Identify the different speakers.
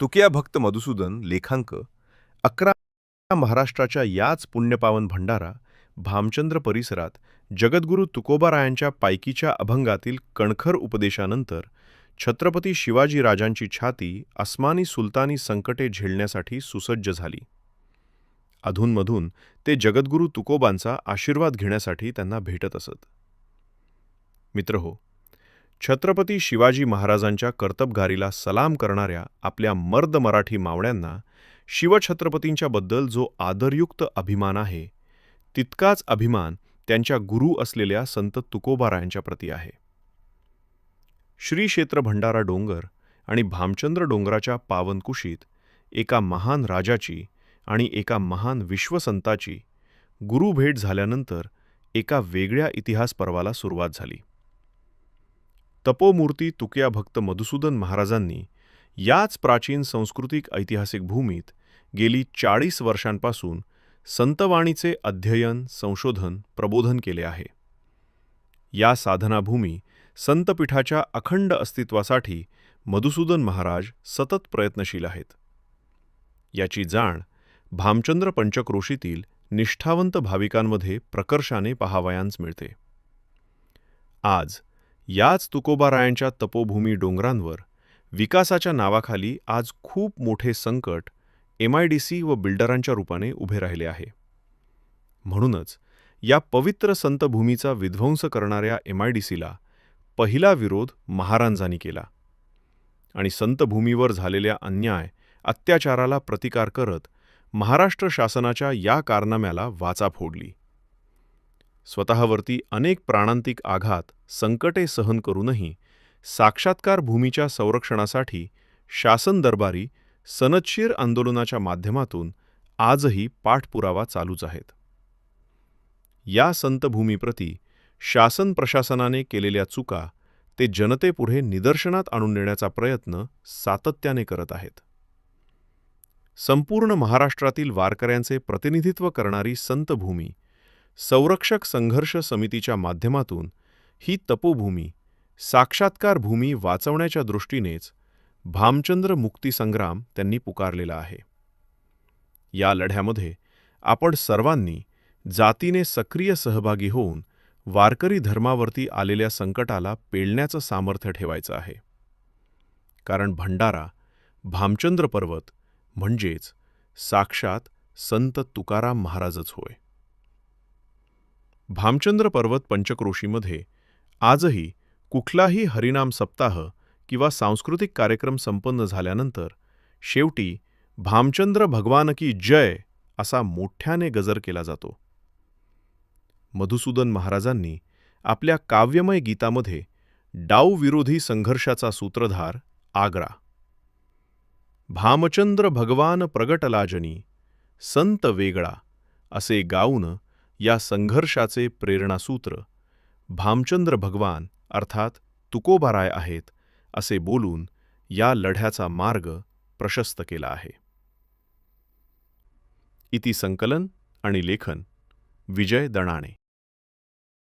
Speaker 1: तुकिया भक्त मधुसूदन लेखांक अकरा महाराष्ट्राच्या याच पुण्यपावन भंडारा भामचंद्र परिसरात जगद्गुरू तुकोबारायांच्या पायकीच्या अभंगातील कणखर उपदेशानंतर छत्रपती शिवाजी राजांची छाती अस्मानी सुलतानी संकटे झेलण्यासाठी सुसज्ज झाली. अधूनमधून ते जगद्गुरू तुकोबांचा आशीर्वाद घेण्यासाठी त्यांना भेटत असत. मित्रहो छत्रपती शिवाजी महाराजांच्या कर्तबगारीला सलाम करणाऱ्या आपल्या मर्द मराठी मावळ्यांना शिवछत्रपतींच्याबद्दल जो आदरयुक्त अभिमान आहे तितकाच अभिमान त्यांच्या गुरु असलेल्या संत तुकोबारायांच्या प्रती आहे. श्री क्षेत्र भंडारा डोंगर आणि भामचंद्र डोंगराच्या पावनकुशीत एका महान राजाची आणि एका महान विश्वसंताची गुरुभेट झाल्यानंतर एका वेगळ्या इतिहास पर्वाला सुरुवात झाली. तपोमूर्ती तुकिया भक्त मधुसूदन महाराजांनी याच प्राचीन सांस्कृतिक ऐतिहासिक भूमीत गेली चाळीस वर्षांपासून संतवाणीचे अध्ययन संशोधन प्रबोधन केले आहे. या साधनाभूमी संतपीठाच्या अखंड अस्तित्वासाठी मधुसूदन महाराज सतत प्रयत्नशील आहेत. याची जाण भामचंद्र पंचक्रोशीतील निष्ठावंत भाविकांमध्ये प्रकर्षाने पहावयास मिळते. आज याच तुकोबारायांच्या तपोभूमी डोंगरांवर विकासाच्या नावाखाली आज खूप मोठे संकट एम आय डी सी व बिल्डरांच्या रूपाने उभे राहिले आहे. म्हणूनच या पवित्र संतभूमीचा विध्वंस करणाऱ्या एम आय डी सीला पहिला विरोध महाराजांनी केला आणि संतभूमीवर झालेल्या अन्याय अत्याचाराला प्रतिकार करत महाराष्ट्र शासनाच्या या कारनाम्याला वाचा फोडली. स्वतःवरती अनेक प्राणांतिक आघात संकटे सहन करूनही साक्षात्कार भूमीच्या संरक्षणासाठी शासन दरबारी सनदशीर आंदोलनाच्या माध्यमातून आजही पाठपुरावा चालूच आहेत. या संतभूमीप्रती शासन प्रशासनाने केलेल्या चुका ते जनतेपुढे निदर्शनात आणून देण्याचा प्रयत्न सातत्याने करत आहेत. संपूर्ण महाराष्ट्रातील वारकऱ्यांचे प्रतिनिधित्व करणारी संतभूमी संरक्षक संघर्ष समितीच्या माध्यमातून ही तपोभूमी साक्षात्कार भूमी वाचवण्याच्या दृष्टीनेच भामचंद्र मुक्तीसंग्राम त्यांनी पुकारलेला आहे. या लढ्यामध्ये आपण सर्वांनी जातीने सक्रिय सहभागी होऊन वारकरी धर्मावरती आलेल्या संकटाला पेलण्याचं सामर्थ्य ठेवायचं आहे. कारण भंडारा भामचंद्र पर्वत म्हणजेच साक्षात संत तुकाराम महाराजच होय. भामचंद्र पर्वत पंचक्रोशीमध्ये आजही कुठलाही हरिनाम सप्ताह किंवा सांस्कृतिक कार्यक्रम संपन्न झाल्यानंतर शेवटी भामचंद्र भगवान की जय असा मोठ्याने गजर केला जातो. मधुसूदन महाराजांनी आपल्या काव्यमय गीतामध्ये डाऊ विरोधी संघर्षाचा सूत्रधार आग्रा. भामचंद्र भगवान प्रगटलाजनी संत वेगळा असे गाऊन या संघर्षाचे प्रेरणासूत्र भामचंद्र भगवान अर्थात तुकोबाराय आहेत असे बोलून या लढ्याचा मार्ग प्रशस्त केला आहे. इति संकलन आणि लेखन विजय दणाणे.